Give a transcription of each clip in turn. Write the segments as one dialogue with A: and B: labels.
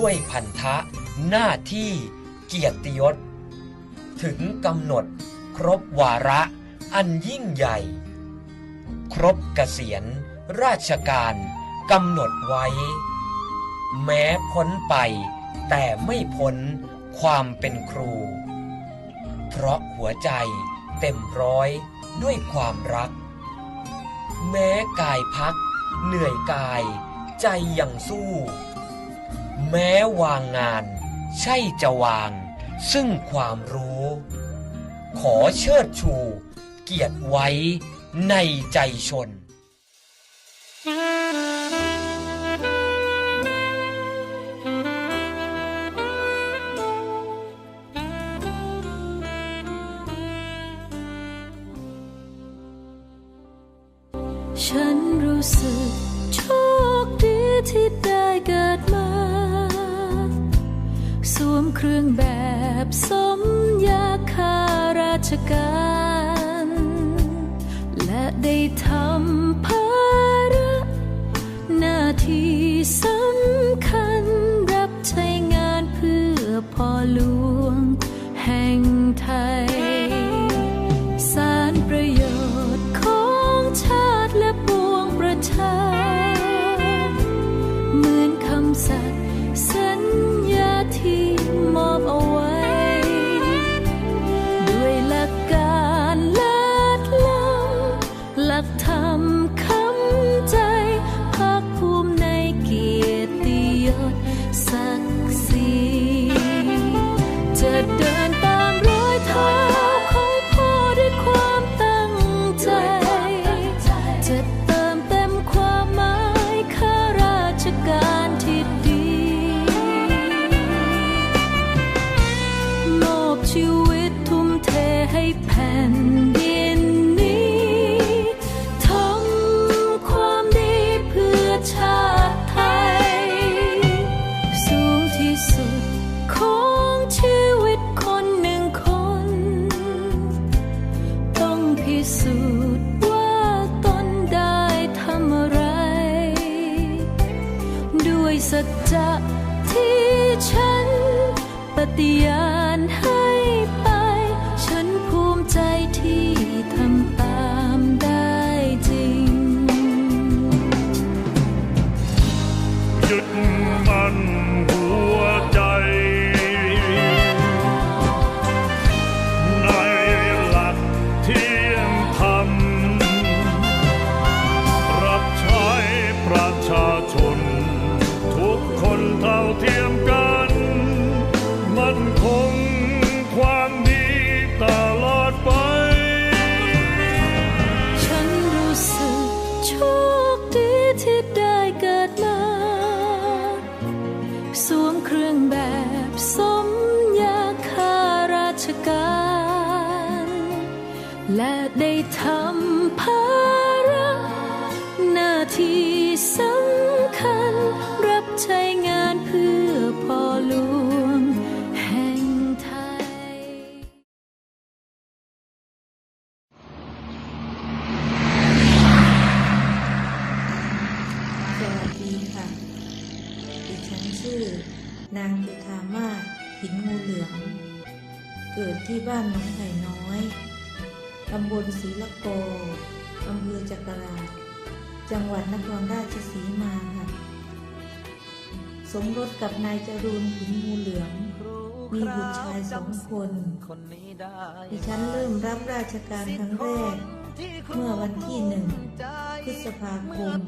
A: ด้วยพันธะหน้าที่เกียรติยศ ถึงกำหนดครบวาระอันยิ่งใหญ่ ครบเกษียณราชการกำหนดไว้ แม้พ้นไปแต่ไม่พ้นความเป็นครู เพราะหัวใจเต็มร้อยด้วยความรัก แม้กายพัก เหนื่อยกาย ใจยังสู้ แม้วางงาน ใช่จะวาง ซึ่งความรู้ ขอเชิดชู เกียรติไว้ในใจชน
B: พ่ ชีวิตทุ่มเทให้แผ่น ค่ะ ดิฉัน
C: ชื่อ
B: นาง
D: จุธามาศหินงูเหลือง เกิดที่บ้านหนองไผ่น้อย ตำบลศรีละโกอำเภอจักราจังหวัดนครราชสีมาค่ะ สมรสกับนายจรูนหินงูเหลือง มีบุตรชายสองคน ดิฉันเริ่มรับราชการครั้งแรก เมื่อวันที่หนึ่งพฤษภาคม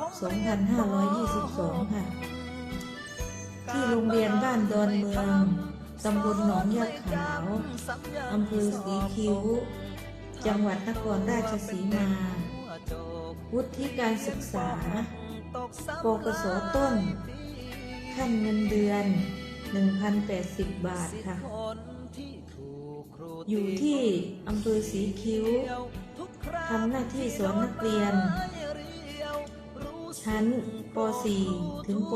D: 2522 ค่ะ ที่โรงเรียนบ้านดอนเมืองตำบลหนองยาขาวอำเภอสีคิ้ว จังหวัดนครราชสีมา วุฒิการศึกษาปกสต้น ขั้นเงินเดือน 1,080 บาทค่ะ อยู่ที่อำเภอสีคิ้วทำหน้าที่สอนนักเรียน ชั้นป .4 ถึงป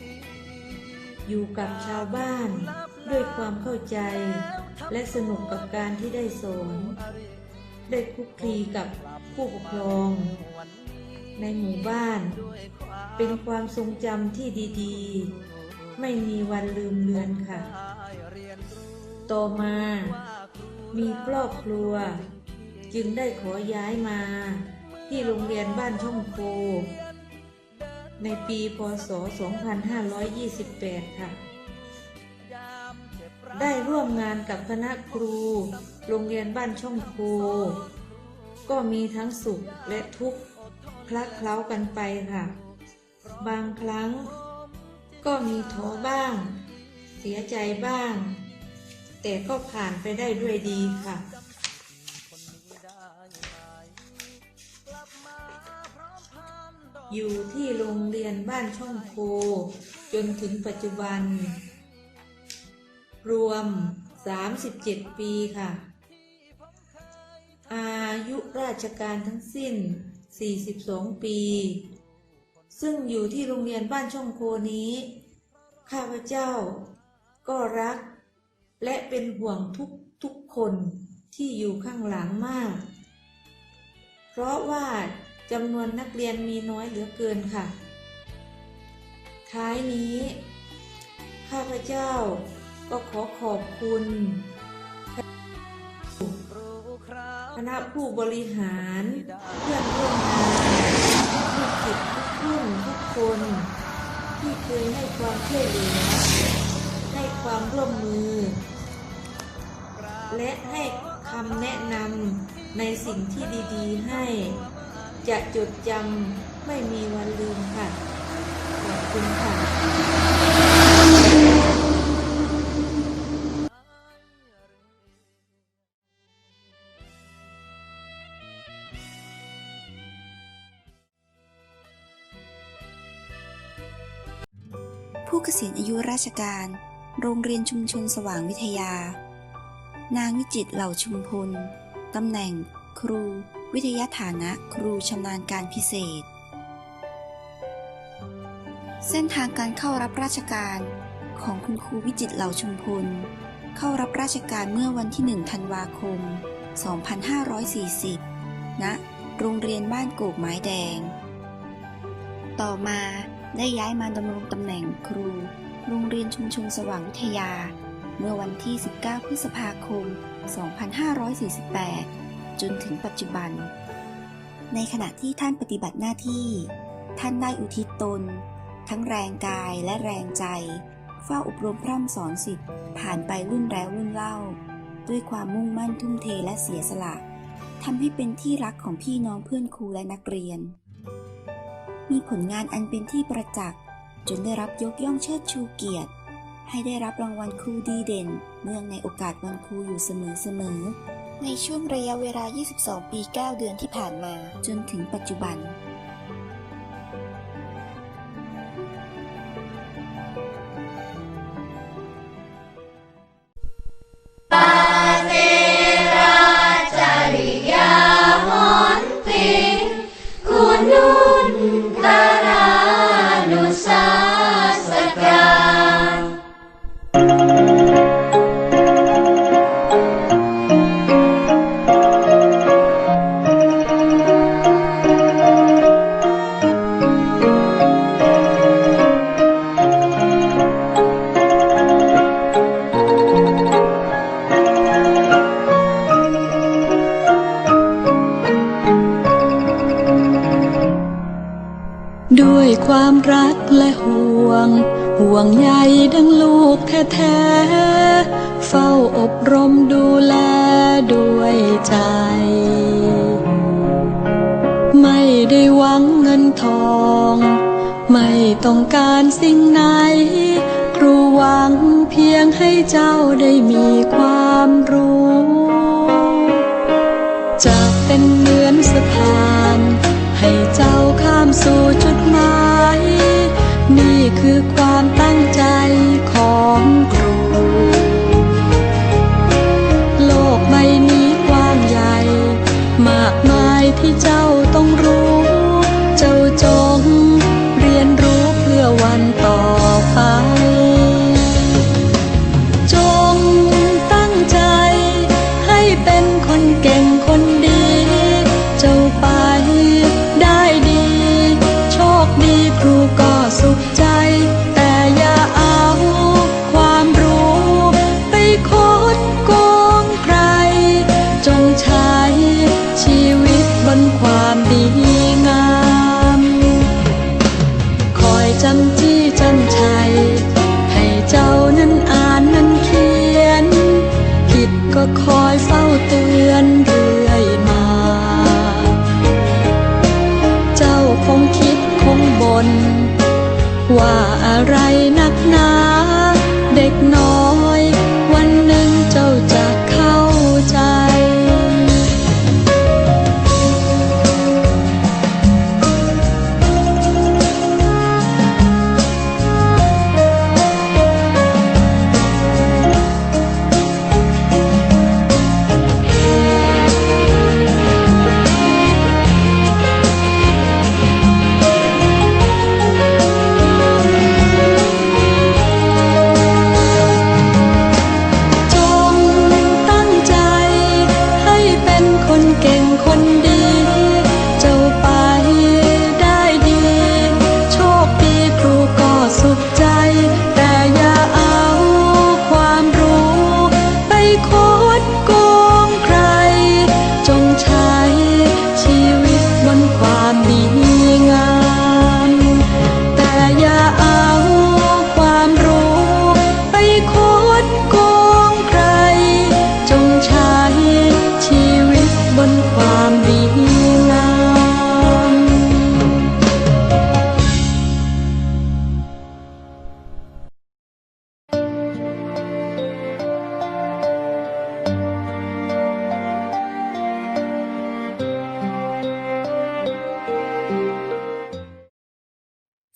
D: .6 อยู่กับชาวบ้านด้วยความเข้าใจ และสนุกกับการที่ได้สอนได้คุกคีกับผู้ปกครอง ในหมู่บ้าน เป็นความทรงจำที่ดีๆ ไม่มีวันลืมเลือนค่ะ ต่อมา มีครอบครัว จึงได้ขอย้ายมาที่โรงเรียนบ้านช่องโค ในปีพศ 2528 ค่ะ ได้ร่วมงานกับคณะครู โรงเรียนบ้านช่องโคก็มีทั้งสุขและทุกข์คลักเคล้ากันไปค่ะ บางครั้งก็มีท้อบ้าง เสียใจบ้าง แต่ก็ผ่านไปได้ด้วยดีค่ะ อยู่ที่โรงเรียนบ้านช่องโคจนถึงปัจจุบัน รวม 37 ปีค่ะ อายุราชการทั้งสิ้น 42 ปี ซึ่งอยู่ที่โรงเรียนบ้านช่องโคนี้ ข้าพเจ้าก็รัก และเป็นห่วงทุกทุกคนที่อยู่ข้างหลังมาก เพราะว่า จำนวนนักเรียนมีน้อยเหลือเกินค่ะ ท้ายนี้ ข้าพเจ้าก็ขอขอบคุณคณะผู้บริหาร เพื่อนร่วมงานลูกศิษย์ทุกรุ่นทุกคน ที่เคยให้ความช่วยเหลือให้ความร่วมมือ และให้คำแนะนำในสิ่งที่ดี ๆ ให้ จะจดจำไม่มีวันลืมค่ะ ขอบคุณค่ะ
E: ผู้เกษียณอายุราชการ โรงเรียนชุมชนสว่างวิทยา นางวิจิตเหล่าชุมพล ตำแหน่ง ครู วิทยาฐานะครูชำนาญการพิเศษ เส้นทางการเข้ารับราชการของคุณครูวิจิตเหล่าชุมพล เข้ารับราชการเมื่อวันที่ 1 ธันวาคม 2540 ณ โรงเรียนบ้านโกกไม้แดง ต่อมาได้ย้ายมาดำรงตำแหน่งครู โรงเรียนชุมชนสว่างวิทยา เมื่อวันที่ 19 พฤษภาคม 2548 จนถึงปัจจุบัน ในขณะที่ท่านปฏิบัติหน้าที่ ท่านได้อุทิศตน ทั้งแรงกายและแรงใจเฝ้าอบรมพร่ำสอนสิทธิ์ผ่านไปรุ่นแล้วรุ่นเล่า ด้วยความมุ่งมั่นทุ่มเทและเสียสละทำให้เป็นที่รักของพี่น้องเพื่อนครูและนักเรียน มีผลงานอันเป็นที่ประจักษ์จนได้รับยกย่องเชิดชูเกียรติ ให้ได้รับรางวัลครูดีเด่น เนื่องในโอกาสวันครูอยู่เสมอๆ ในช่วงระยะเวลา 22 ปี 9 เดือนที่ผ่านมา จนถึงปัจจุบัน
F: คือความตั้งใจของครู โลกใบนี้กว้างใหญ่ มากมายที่เจ้า a call.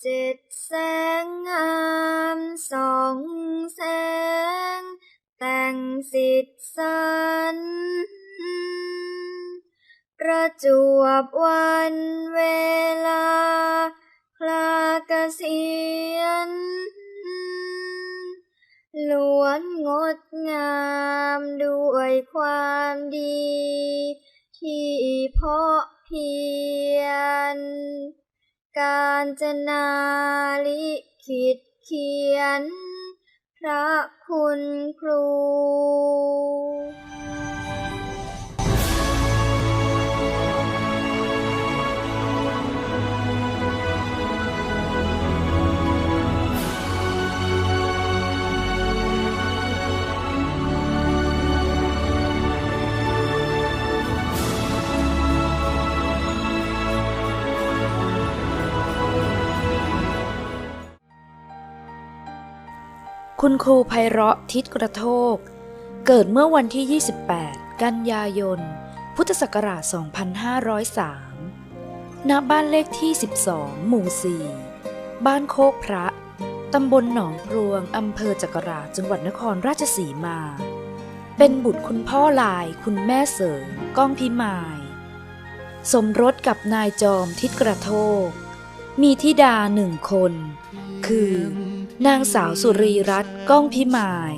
F: เจ็ดแส
B: งงาม
G: สองแสง แต่งสิทธิสัน ประจวบวันเวลา คลาเกษียณล้วนงดงามด้วยความดี ที่เพาะเพียร การจนาลิขิตเขียน พระคุณครู
H: คุณครูไพเราะทิศกระโทก เกิดเมื่อวันที่ 28 กันยายน พุทธศักราช 2503 ณ บ้านเลขที่ 12 หมู่ 4 บ้านโคกพระ ตำบลหนองพรวง อำเภอจักราจังหวัดนครราชสีมา เป็นบุตรคุณพ่อลาย คุณแม่เสริมก้องพิมาย สมรสกับนายจอมทิศกระโทก มีธิดาหนึ่งคน คือ นางสาวสุรีรัตน์ก้องพิมาย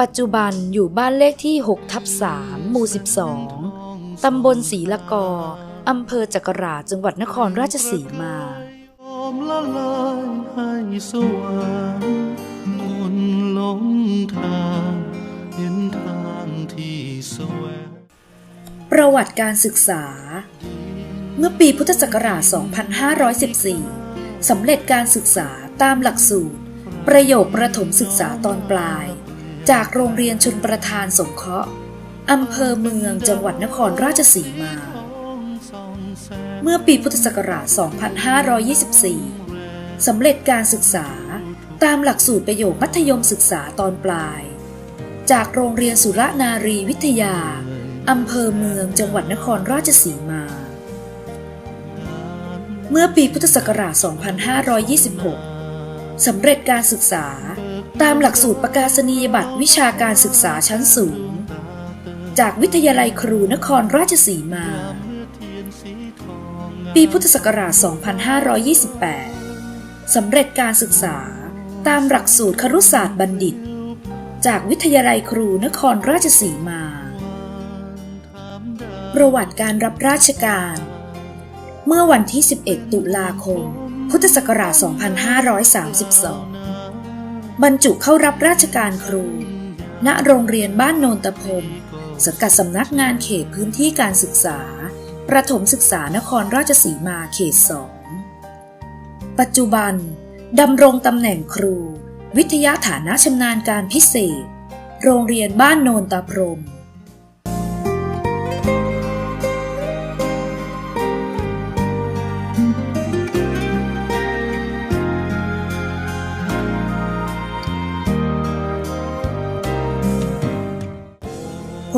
H: ปัจจุบันอยู่บ้านเลขที่6ทับ3หมู่ 12 ตำบลศรีละกอ อำเภอจักราชจังหวัดนครราชสีมา
I: ละลายให้สว่างมนหลงทางเห็นทางที่สวง
H: ประวัติการศึกษา เมื่อปีพุทธศักราช 2514 สำเร็จการศึกษา ตามหลักสูตร ประโยคประถมศึกษาตอนปลาย จากโรงเรียนชนประทานสงเคราะห์อำเภอเมืองจังหวัดนครราชสีมา เมื่อปีพุทธศักราช 2524 สำเร็จการศึกษาตามหลักสูตรประโยคมัธยมศึกษาตอนปลาย จากโรงเรียนสุรนารีวิทยาอำเภอเมืองจังหวัดนครราชสีมา เมื่อปีพุทธศักราช 2526 สำเร็จการศึกษา ตามหลักสูตรประกาศนียบัตรวิชาการศึกษาชั้นสูง จากวิทยาลัยครูนครราชสีมา ปีพุทธศักราช 2528 สำเร็จการศึกษา ตามหลักสูตรครุศาสตร์บัณฑิต จากวิทยาลัยครูนครราชสีมา ประวัติการรับราชการ เมื่อวันที่ 11 ตุลาคม พุทธศักราช 2532 บรรจุเข้ารับราชการครู ณ โรงเรียนบ้านโนนตะพมสังกัดสำนักงานเขตพื้นที่การศึกษา ประถมศึกษานครราชสีมาเขตสอง ปัจจุบันดำรงตำแหน่งครู วิทยาฐานะชำนาญการพิเศษ โรงเรียนบ้านโนนตาพรม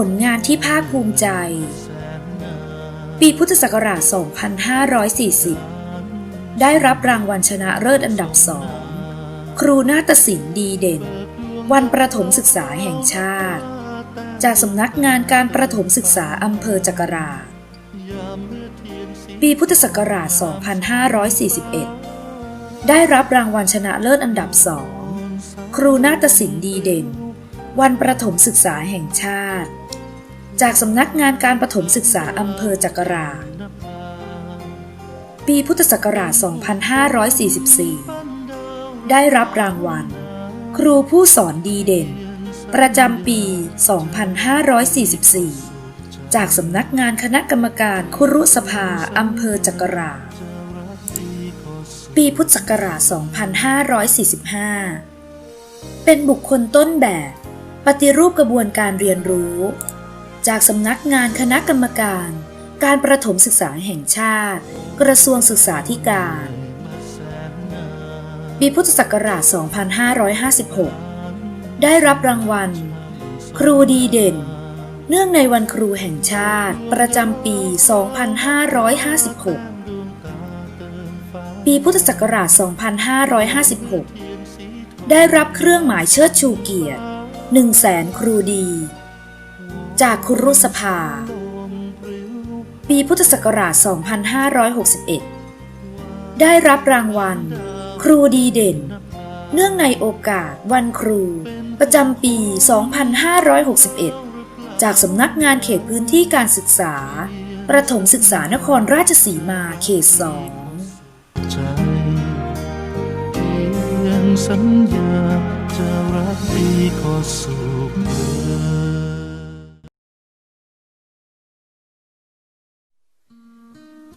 H: ลงานที่ภาคภูมิใจ ปีพุทธศักราช 2540 ได้รับรางวัลชนะเลิศอันดับสอง ครูนาฏศิลป์ดีเด่น วันประถมศึกษาแห่งชาติ จากสำนักงานการประถมศึกษาอำเภอจักราชปีพุทธศักราช 2541 ได้รับรางวัลชนะเลิศอันดับสอง ครูนาฏศิลป์ดีเด่น วันประถมศึกษาแห่งชาติ จากสำนักงานการประถมศึกษาอำเภอจักรา ปีพุทธศักราช 2544 ได้รับรางวัล ครูผู้สอนดีเด่น ประจำปี 2544 จากสำนักงานคณะกรรมการคุรุสภาอำเภอจักรา ปีพุทธศักราช 2545 เป็นบุคคลต้นแบบ ปฏิรูปกระบวนการเรียนรู้ จากสำนักงานคณะกรรมการ การประถมศึกษาแห่งชาติ กระทรวงศึกษาธิการ ปีพุทธศักราช 2556 ได้รับรางวัล ครูดีเด่น เนื่องในวันครูแห่งชาติ ประจำปี 2556 ปีพุทธศักราช 2556 ได้รับเครื่องหมายเชิดชูเกียรติ1 0 0 0 0แสนครูดี จากคุรุสภา ปีพุทธศักราช 2561 ได้รับรางวัล ครูดีเด่น เนื่องในโอกาสวันครู ประจำปี 2561 จากสำนักงานเขตพื้นที่การศึกษา ประถมศึกษานครราชสีมาเขตสอง
I: สัญญาจะรักดีก็สุขเธ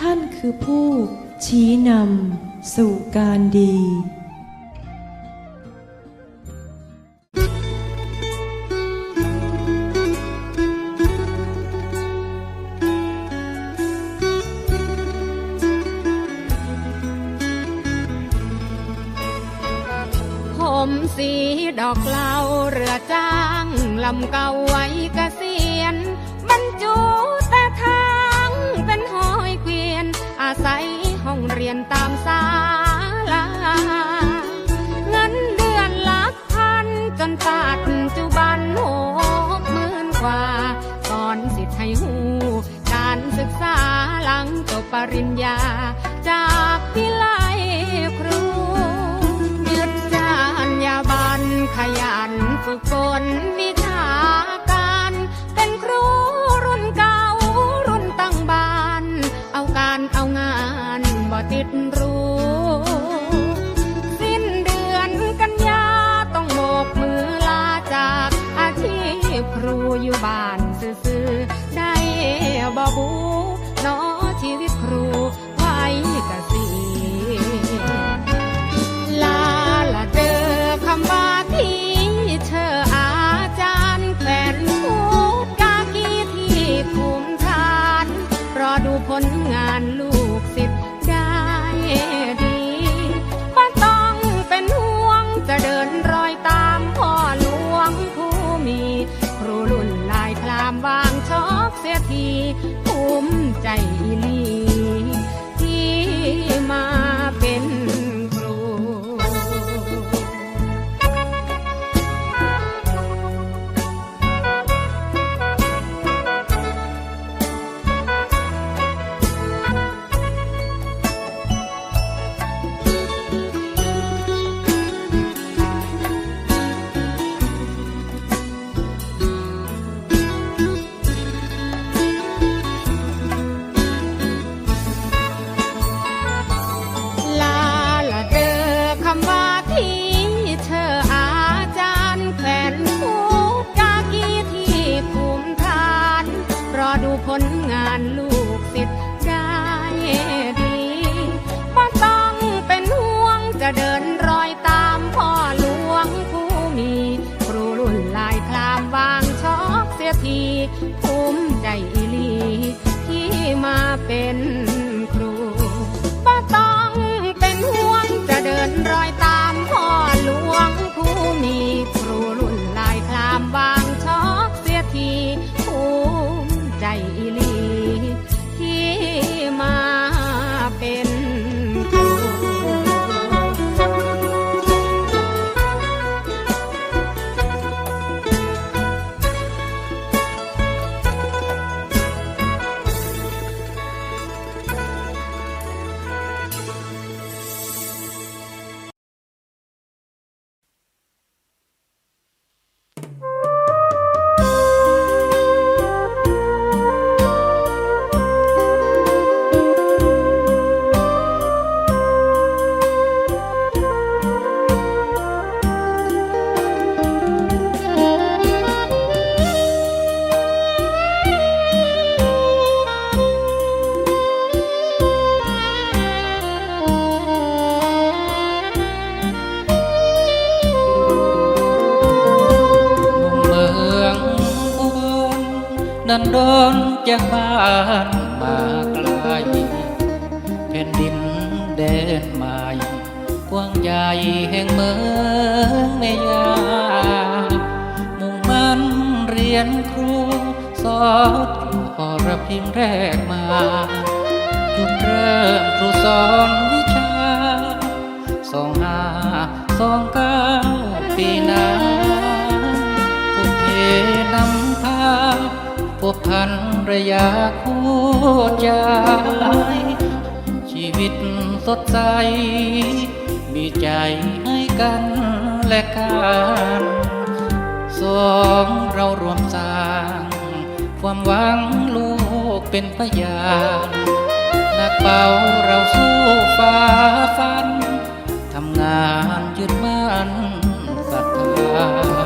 J: ท่านคือผู้ชี้นำสู่การดี
K: ผมสีดอกเหลาเรือจ้างลำเก่าไว้กษี ริญญา จากบ้านมาไกลแผ่นดิน
L: แดนใหม่กว้างใหญ่แห่งเมืองในยา มุ่งมันเรียนครูสอนอยู่อรพิมพ์แรกมาจุดเริ่มครูสอนวิชาสองห้าสองเก้าปีนั้น พันระยะคู่ใจชีวิตสดใส มีใจให้กันและกันสองเรารวมสร้าง ความหวังลูกเป็นพยานนักเป่าเราสู้ฝ่าฟัน ทำงานยึดมั่นศรัทธา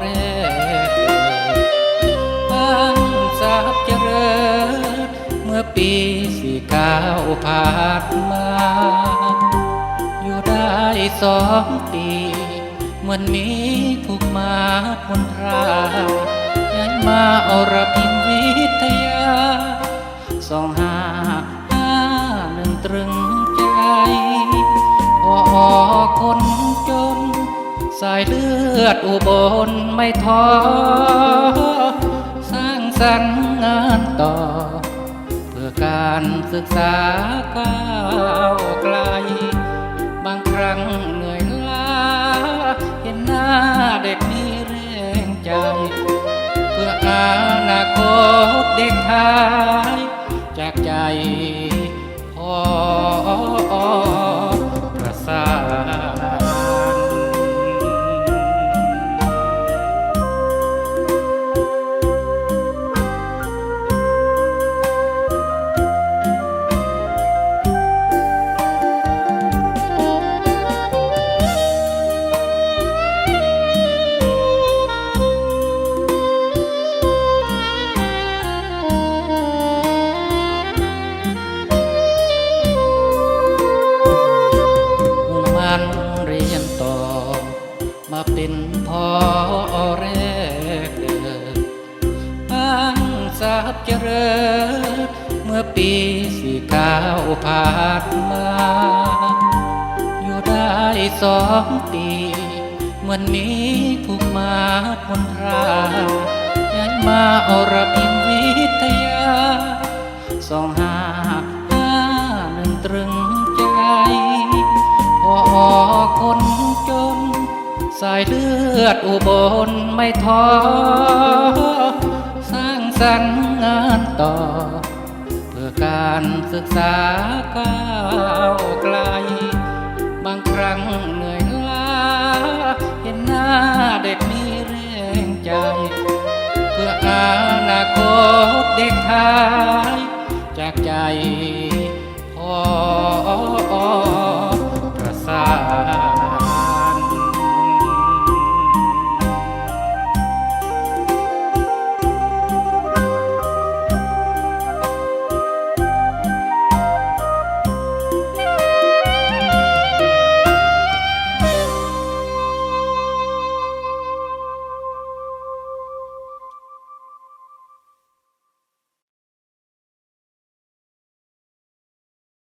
L: แรกตั้งทราบเจริญเมื่อปีสี่เก้าผ่านมา อยู่ได้สองปี เหมือนมีผูกมาคนรายย้ายมาอรพิมวิทยาสองห้าห้าหนึ่งตรึง ลือดอุบลไม่ท้อ สร้างสรรค์งานต่อ เพื่อการศึกษาก้าวไกล บางครั้งเหนื่อยล้า เห็นหน้าเด็กมีแรงใจ เพื่ออนาคตเด็กไทยจากใจ มือนมีผูกมาคนราย้ายมาอรพิมวิทยาสองห้าห้าหนึ่งตรึงใจพอคนจน สายเลือดอุบลไม่ท้อสร้างสรรค์งานต่อ เพื่อการศึกษาก้าวไกล บางครั้งเหนื่อย เห็นหน้าเด็กมีเร่งใจ เพื่ออนาคตเด็กไทยจากใจพ่อประสาน